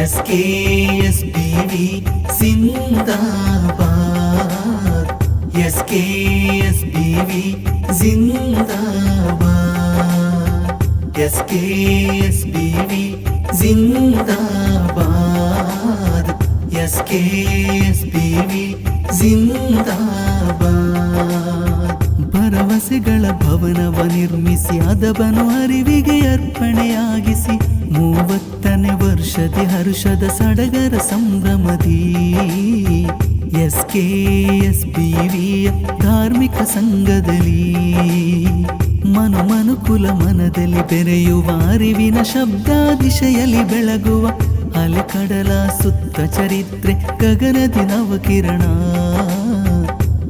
S K S B V ಜಿಂದಾಬಾದ್ S K S B V ಜಿಂದಾಬಾದ್ S K S B V ಜಿಂದಾಬಾದ್ S K S B V ಜಿಂದಾಬಾದ್ ಭರವಸೆಗಳ ಭವನವ ನಿರ್ಮಿಸಿ ಅದವನು ಅರಿವಿಗೆ ಅರ್ಪಣೆಯಾಗಿಸಿ ಮೂವತ್ತನೇ ವರ್ಷದಿ ಹರುಷದ ಸಡಗರ ಸಂಭ್ರಮದಿ. ಎಸ್ ಕೆ ಎಸ್ ಬಿ ಧಾರ್ಮಿಕ ಸಂಘದಲ್ಲಿ ಮನು ಮನುಕುಲ ಮನದಲ್ಲಿ ಬೆರೆಯುವ ಅರಿವಿನ ಶಬ್ದ ದಿಶೆಯಲ್ಲಿ ಬೆಳಗುವ ಅಲೆಕಡಲ ಸುತ್ತ ಚರಿತ್ರೆ ಗಗನದಿ ನವಕಿರಣ.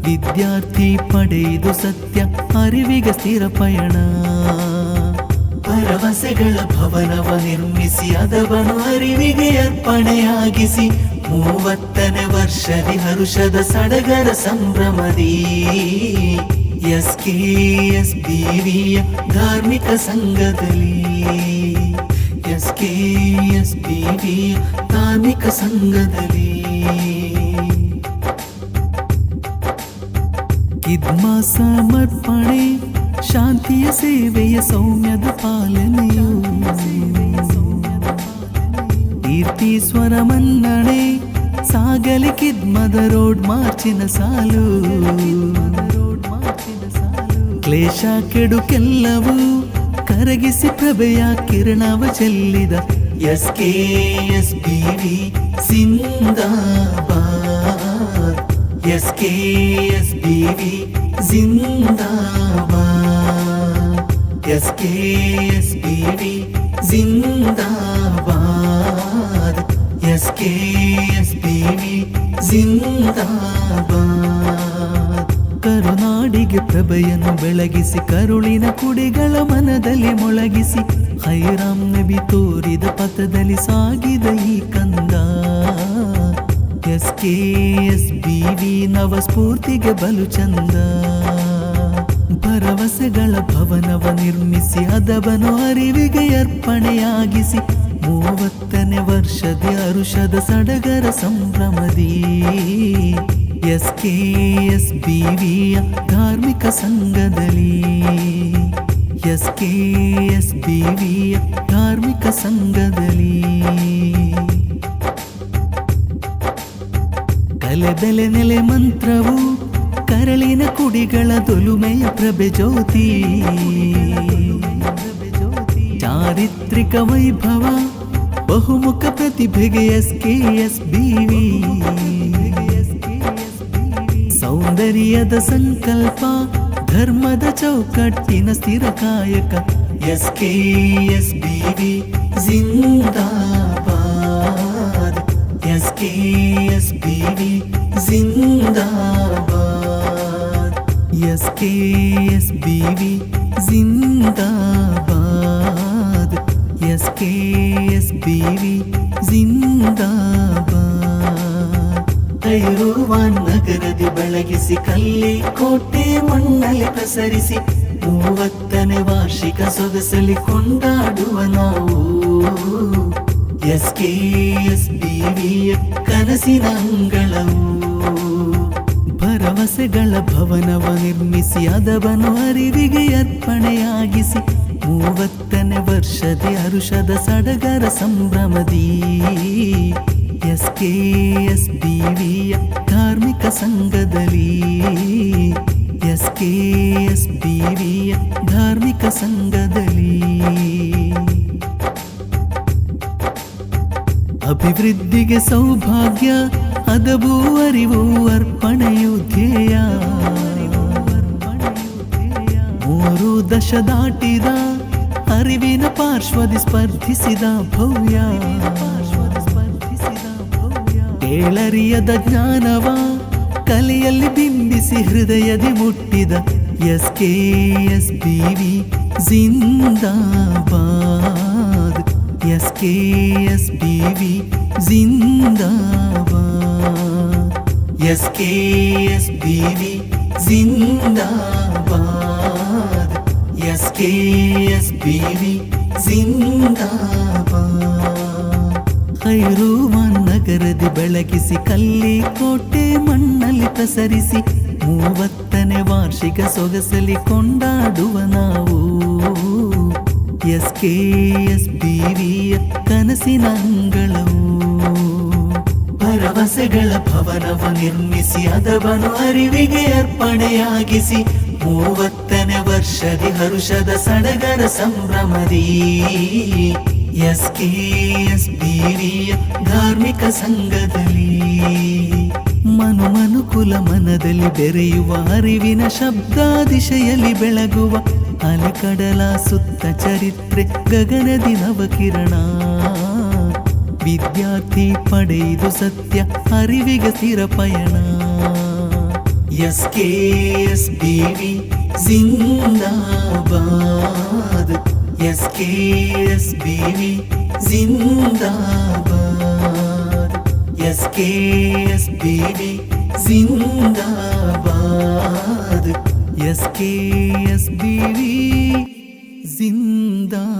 ವಿದ್ಯಾರ್ಥಿ ಪಡೆಯದು ಸತ್ಯ ಅರಿವಿಗೆ ಸ್ಥಿರ ಪಯಣ. ಭರವಸೆಗಳ ಭವನವ ನಿರ್ಮಿಸಿ ಅದವನು ಅರಿವಿಗೆ ಅರ್ಪಣೆಯಾಗಿಸಿ ಮೂವತ್ತನೇ ವರ್ಷದಿ ಹರುಷದ ಸಡಗರ ಸಂಭ್ರಮದಿ. ಎಸ್ ಕೆ ಎಸ್ ಬಿ ಧಾರ್ಮಿಕ ಸಂಘದಲ್ಲಿ. ಎಸ್ ಕೆ ಎಸ್ ಬಿವಿಯ ಧಾರ್ಮಿಕ ಸಂಘದಲ್ಲಿ. ಸಮರ್ಪಣೆ ಶಾಂತಿಯ ಸೇವೆಯ ಸೌಮ್ಯದ ಪಾಲನೆಯು ಕೀರ್ತೀಶ್ವರ ಮನ್ನಣೆ ಸಾಗಲಿ ಕಿದ್ಮದ ರೋಡ್ ಮಾರ್ಚಿನ ಸಾಲು ಕ್ಲೇಶ ಕೆಡುಕೆಲ್ಲವೂ ಕರಗಿಸಿ ಪ್ರಭೆಯ ಕಿರಣವ ಚೆಲ್ಲಿದ S K S B V zindabad S K S B V ಜಿಂದಾಬಾದ್ S K S B V ಜಿಂದಾಬಾದ್ S K S B V ಜಿಂದಾಬಾದ್ ಕರುನಾಡಿಗೆ ಪ್ರಭೆಯನ್ನು ಬೆಳಗಿಸಿ ಕರುಳಿನ ಕುಡಿಗಳ ಮನದಲ್ಲಿ ಮೊಳಗಿಸಿ ಹೈರಾಮ್ ನಬಿ ತೋರಿದ ಪಥದಲ್ಲಿ ಸಾಗಿದ ಈ ಕಂದ S K S B V ನವ ಸ್ಫೂರ್ತಿಗೆ ಬಲು ಚಂದ ಭರವಸೆಗಳ ಭವನವ ನಿರ್ಮಿಸಿ ಅದವನು ಅರಿವಿಗೆ ಅರ್ಪಣೆಯಾಗಿಸಿ ಮೂವತ್ತನೇ ವರ್ಷದ ಅರುಷದ ಸಡಗರ ಸಂಭ್ರಮದಿ. ಎಸ್ ಕೆ ಎಸ್ ಬಿ ಧಾರ್ಮಿಕ ಸಂಘದಲ್ಲಿ. ಎಸ್ ಕೆ ಎಸ್ ಬಿ ಧಾರ್ಮಿಕ ಸಂಘದಲ್ಲಿ. ಕಲೆದೆಲೆ ನೆಲೆ ಮಂತ್ರವು ಕರಳಿನ ಕುಡಿಗಳ ದೊಲುಮೆಯ ಪ್ರಭೆ ಜ್ಯೋತಿ. ಚಾರಿತ್ರಿಕ ವೈಭವ, ಬಹುಮುಖ ಪ್ರತಿಭೆಗೆ ಎಸ್ ಕೆ ಎಸ್ ಬಿ ಸೌಂದರ್ಯದ ಸಂಕಲ್ಪ, ಧರ್ಮದ ಚೌಕಟ್ಟಿನ ಸ್ಥಿರ ಕಾಯಕ, S K S B V. ಜಿಂದಾಬಾದ್, S K S B V. ಜಿಂದಾಬಾದ್. ಕೆ ಎಸ್ ಬಿ ವಿ ಜಿಂದಾಬಾದ್ S K S B V ಜಿಂದಾಬಾದ್ ಕೈರುವಾನ್ ನಗರದಿ ಬೆಳಗಿಸಿ ಕಲ್ಲಿ ಕೋಟೆ ಮಣ್ಣಲ್ಲಿ ಪ್ರಸರಿಸಿ ಮೂವತ್ತನೇ ವಾರ್ಷಿಕ ಸೊಗಸಲಿ ಕೊಂಡಾಡುವ ನಾವು ಎಸ್ ಕೆ ಎಸ್ ಬಿ ಕನಸಿನ ಅಂಗಳವು ಭರವಸೆಗಳ ಭವನವ ನಿರ್ಮಿಸಿ ಅದವನು ಅರಿವಿಗೆ ಅರ್ಪಣೆಯಾಗಿಸಿ ಮೂವತ್ತನೇ ವರ್ಷದ ಅರುಷದ ಸಡಗರ ಸಂಭ್ರಮದಿ. ಎಸ್ ಕೆ ಎಸ್ ಬಿ ಧಾರ್ಮಿಕ ಸಂಘದಲ್ಲಿ ಎಸ್ ಕೆ ಎಸ್ ಬಿ ಧಾರ್ಮಿಕ ಸಂಘದಲ್ಲಿ ಅಭಿವೃದ್ಧಿಗೆ ಸೌಭಾಗ್ಯ ಅದವು ಅರಿವು ಅರ್ಪಣೆಯು ಧ್ಯೇಯ. ಮೂರು ದಶ ದಾಟಿದ ಅರಿವಿನ ಪಾರ್ಶ್ವದಿ ಸ್ಪರ್ಧಿಸಿದ ಭವ್ಯ. ಕೇಳರಿಯದ ಜ್ಞಾನವ ಕಲೆಯಲ್ಲಿ ಬಿಂಬಿಸಿ ಹೃದಯದಿ ಮುಟ್ಟಿದ S K S B V ಜಿಂದಾಬಾದ್. S K S B V ಜಿಂದಾಬಾದ್. S K S B V ಜಿಂದಾಬಾದ್. S K S B V ಜಿಂದಾಬಾದ್. ಹೈರೂವಾನ್ ನಗರದಿ ಬೆಳಗಿಸಿ ಕಲ್ಲಿ ಕೋಟೆ ಮಣ್ಣಲ್ಲಿ ಪಸರಿಸಿ ವಾರ್ಷಿಕ ಕೊಂಡಾಡುವ ನಾವು. ಎಸ್ ಕೆ ಎಸ್ ಕನಸಿನ ಅಂಗಳವು ಭರವಸೆಗಳ ಭವನವ ನಿರ್ಮಿಸಿ ಅದವನು ಅರಿವಿಗೆ ಅರ್ಪಣೆಯಾಗಿಸಿ. ಮೂವತ್ತನೇ ವರ್ಷದಿ ಹರುಷದ ಸಡಗರ ಸಂಭ್ರಮದಿ. ಎಸ್ ಕೆ ಎಸ್ ಧಾರ್ಮಿಕ ಸಂಘದಲ್ಲಿ. ಮನು ಮನುಕುಲ ಮನದಲ್ಲಿ ಬೆರೆಯುವ ಅರಿವಿನ ಶಬ್ದ ದಿಶೆಯಲ್ಲಿ ಬೆಳಗುವ ಅಲೆಕಡಲ ಸುತ್ತ ಚರಿತ್ರೆ ಗಗನದಿ ನವಕಿರಣ. ವಿದ್ಯಾರ್ಥಿ ಪಡೆಯುವುದು ಸತ್ಯ ಅರಿವಿಗೆ ಸ್ಥಿರ ಪಯಣ S K S B V ಜಿಂದಾಬಾದ್ S K S B V ಜಿಂದಾಬಾದ್ S K S B V ಜಿಂದಾಬಾದ್ S K S B V ಜಿಂದಾಬಾದ್